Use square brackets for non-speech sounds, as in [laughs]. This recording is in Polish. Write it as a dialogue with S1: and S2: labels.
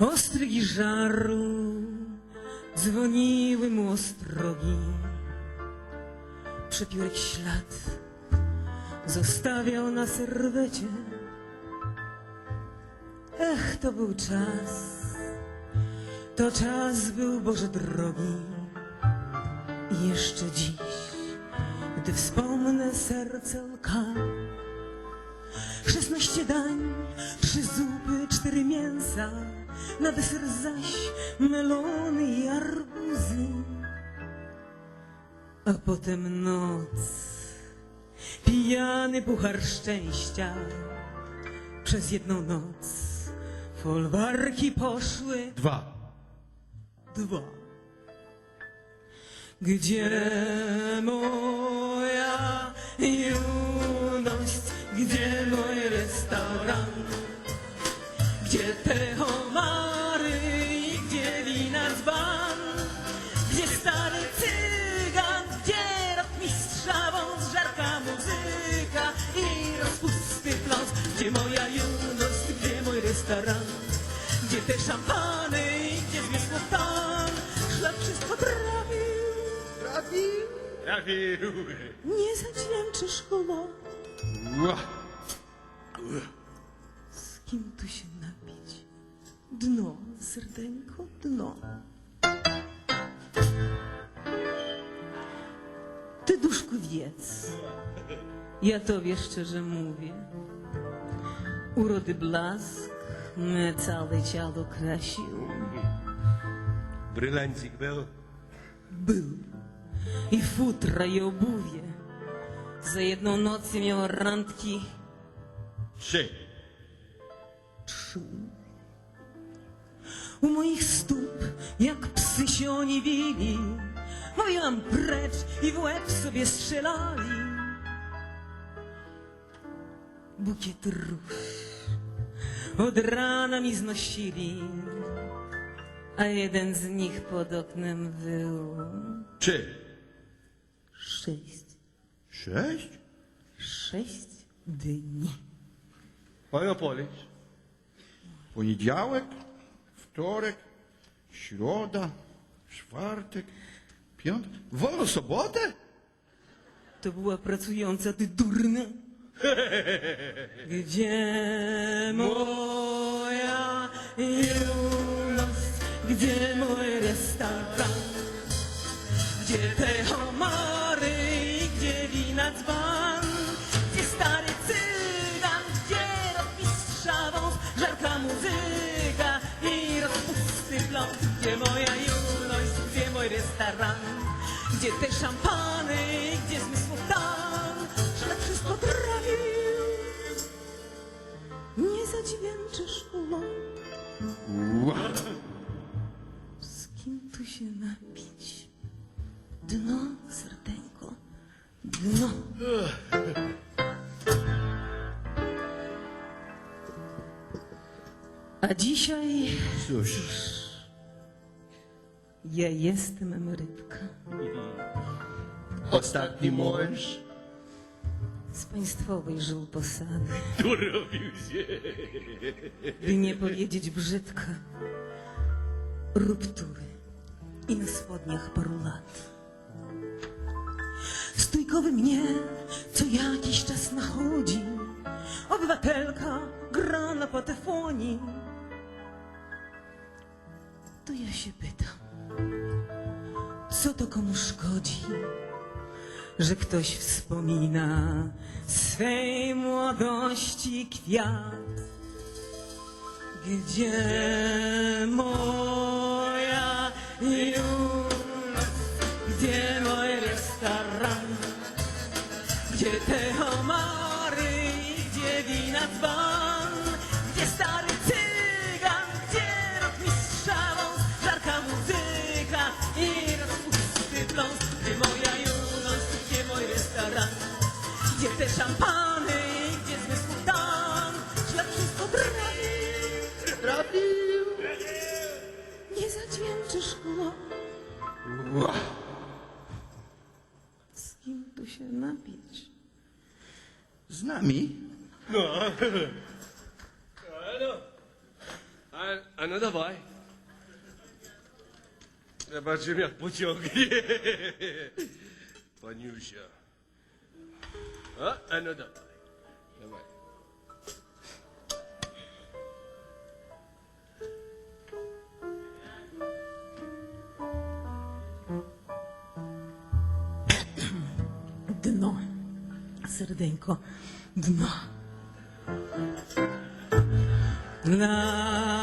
S1: Ostrygi żaru dzwoniły mu ostrogi. Przepiórek ślad zostawiał na serwecie. Ech, to był czas, to czas był Boże drogi. I jeszcze dziś, gdy wspomnę serce lka, Szesnaście dań, trzy zupy, cztery mięsa, na deser zaś melony i arbuzy. A potem noc, pijany puchar szczęścia. Przez jedną noc folwarki poszły
S2: Dwa.
S1: dwa. Gdzie moja juność, te szampany i gdzie zmysł stan, szlak wszystko trafił,
S2: Trafił.
S1: nie zadźwięczysz.
S2: Ła.
S1: Z kim tu się napić? Dno, serdeńko, dno. Ty, duszku, wiedz, ja tobie szczerze mówię, urody blask me całe ciało krasił.
S2: Brylancik był.
S1: Był i futra i obuwie. Za jedną noc miał randki
S2: Trzy.
S1: trzy. U moich stóp, jak psy się oniewili, mówiłam precz i w łeb sobie strzelali. Bukiet róż od rana mi znosili, a jeden z nich pod oknem był
S2: Trzy.
S1: sześć,
S2: Sześć?
S1: sześć dni.
S2: Panie Policz. Poniedziałek, wtorek, środa, czwartek, piątek. Wolno sobotę?
S1: To była pracująca, ty durna. [laughs] Gdzie moja juność, gdzie mój restaurant, gdzie te homary? I gdzie wina dzban, gdzie stary cygan, gdzie rotmistrza wąs, żarka muzyka i rozpusty pląs, gdzie moja juność, gdzie mój restaurant, gdzie te szampany, Nie zadźwięczysz ulą, z kim tu się napić? Dno, serdeńko, dno. A dzisiaj
S2: Cóż.
S1: ja jestem emerytka.
S2: Ostatni mąż.
S1: Z państwowej żył posady.
S2: Tu robił się.
S1: By nie powiedzieć brzydko. Ruptury i na spodniach paru lat. Stójkowy mnie co jakiś czas nachodzi. Obywatelka gra na patefonii. To ja się pytam, co to komu szkodzi, że ktoś wspomina swej młodości kwiat. Gdzie moja juność, gdzie napić?
S2: Z nami?
S3: No. A
S2: A, a no dawaj. Zobaczymy jak pociągnie. Paniusia. A, a no. Dawaj.
S1: Serdeńko. Dno. La